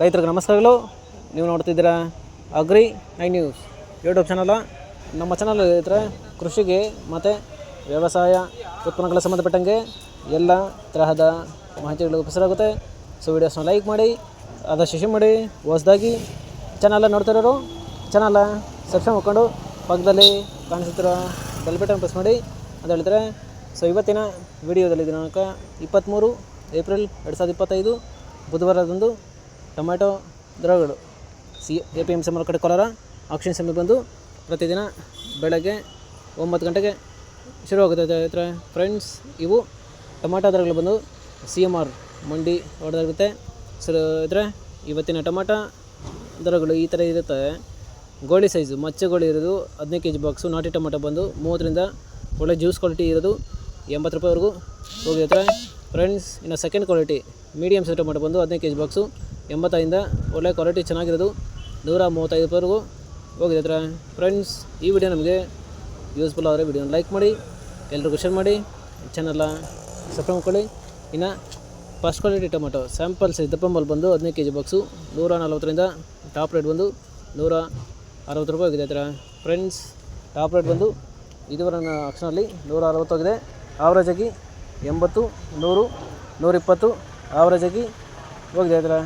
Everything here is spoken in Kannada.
ರೈತರಿಗೆ ನಮಸ್ಕಾರಗಳು. ನೀವು ನೋಡ್ತಿದ್ದೀರಾ agri I news YouTube channel. ನಮ್ಮ ಚಾನಲ್ ಇದ್ರೆ ಕೃಷಿಗೆ ಮತ್ತು ವ್ಯವಸಾಯ ಉತ್ಪನ್ನಗಳ ಸಂಬಂಧಪಟ್ಟಂಗೆ ಎಲ್ಲ ತರಹದ ಮಾಹಿತಿಗಳು ಉಪಸರಾಗುತ್ತೆ. ಸೊ ವೀಡಿಯೋಸ್ನ ಲೈಕ್ ಮಾಡಿ, ಆದಷ್ಟು ಶೇರ್ ಮಾಡಿ, ಹೊಸ್ದಾಗಿ ಚಾನಲ್ಲ ನೋಡ್ತಿರೋರು ಚಾನಲ ಸಬ್ಸ್ಕ್ರೈಬ್ ಮಾಡ್ಕೊಂಡು ಪಕ್ಕದಲ್ಲಿ ಕಾಣಿಸುತ್ತಿರೋ ಬೆಲ್ ಬಟನ್ ಪ್ರೆಸ್ ಮಾಡಿ. ಅಂತ ಹೇಳಿದ್ರೆ, ಸೊ ಇವತ್ತಿನ ವಿಡಿಯೋದಲ್ಲಿ ದಿನಾಂಕ ಇಪ್ಪತ್ತ್ಮೂರು ಏಪ್ರಿಲ್ ಎರಡು ಸಾವಿರದ ಇಪ್ಪತ್ತೈದು, ಬುಧವಾರದಂದು ಟೊಮ್ಯಾಟೊ ದರಗಳು C A P M C ಮಾರುಕಟ್ಟೆ ಕೋಲಾರ ಆಕ್ಷನ್ ಸಮಯ ಬಂದು ಪ್ರತಿದಿನ ಬೆಳಗ್ಗೆ ಒಂಬತ್ತು ಗಂಟೆಗೆ ಶುರುವಾಗುತ್ತೆ. ಫ್ರೆಂಡ್ಸ್ ಇವು ಟೊಮಾಟೊ ದರಗಳು ಬಂದು ಸಿ ಎಂ ಆರ್ ಮಂಡಿ ಹೊಡೆದಾಗುತ್ತೆ. ಸರ್ ಇದ್ರೆ ಇವತ್ತಿನ ಟೊಮಾಟೊ ದರಗಳು ಈ ಥರ ಇರುತ್ತೆ. ಗೋಳಿ ಸೈಜು ಮಚ್ಚೆ ಗೋಳಿ ಇರೋದು ಹದಿನೈದು ಕೆ ಜಿ ಬಾಕ್ಸು ನಾಟಿ ಟೊಮೆಟೊ ಬಂದು ಮೂವತ್ತರಿಂದ ಒಳ್ಳೆ ಜ್ಯೂಸ್ ಕ್ವಾಲಿಟಿ ಇರೋದು ಎಂಬತ್ತು ರೂಪಾಯಿವರೆಗೂ ಹೋಗಿರುತ್ತೆ ಫ್ರೆಂಡ್ಸ್ ಇನ್ನು second quality medium size tomato ಬಂದು ಹದಿನೈದು ಕೆ ಜಿ ಬಾಕ್ಸು ಎಂಬತ್ತೈದಿಂದ ಒಳ್ಳೆ ಕ್ವಾಲಿಟಿ ಚೆನ್ನಾಗಿರೋದು. ನೂರ ಮೂವತ್ತೈದು ಹೋಗಿದೆ ಹೋಗಿದೆ ಫ್ರೆಂಡ್ಸ್ ಈ ವಿಡಿಯೋ ನಮಗೆ ಯೂಸ್ಫುಲ್ ಆದರೆ ವಿಡಿಯೋನ ಲೈಕ್ ಮಾಡಿ, ಎಲ್ರಿಗೂ ಶೇರ್ ಮಾಡಿ ಚಾನಲ್ನ ಸಬ್ಸ್ಕ್ರೈಬ್ ಮಾಡ್ಕೊಳ್ಳಿ. ಇನ್ನು first quality tomato sample size ದಪ್ಪಂಬಲ್ ಬಂದು ಹದಿನೈದು ಕೆ ಜಿ ಬಾಕ್ಸು ನೂರ ನಲ್ವತ್ತರಿಂದ ಟಾಪ್ ರೇಟ್ ಬಂದು ನೂರ ಅರವತ್ತು ರೂಪಾಯಿ ಹೋಗಿದೆ ಹತ್ರ. ಫ್ರೆಂಡ್ಸ್ ಟಾಪ್ ರೇಟ್ ಬಂದು ಇದುವರೆ ಆಕ್ಷನಲ್ಲಿ ನೂರ ಅರವತ್ತೋಗಿದೆ ಆವರೇಜಾಗಿ ಎಂಬತ್ತು ನೂರು ನೂರಿಪ್ಪತ್ತು ಆವ್ರೇಜಾಗಿ ಹೋಗಿದೆ ಹತ್ರ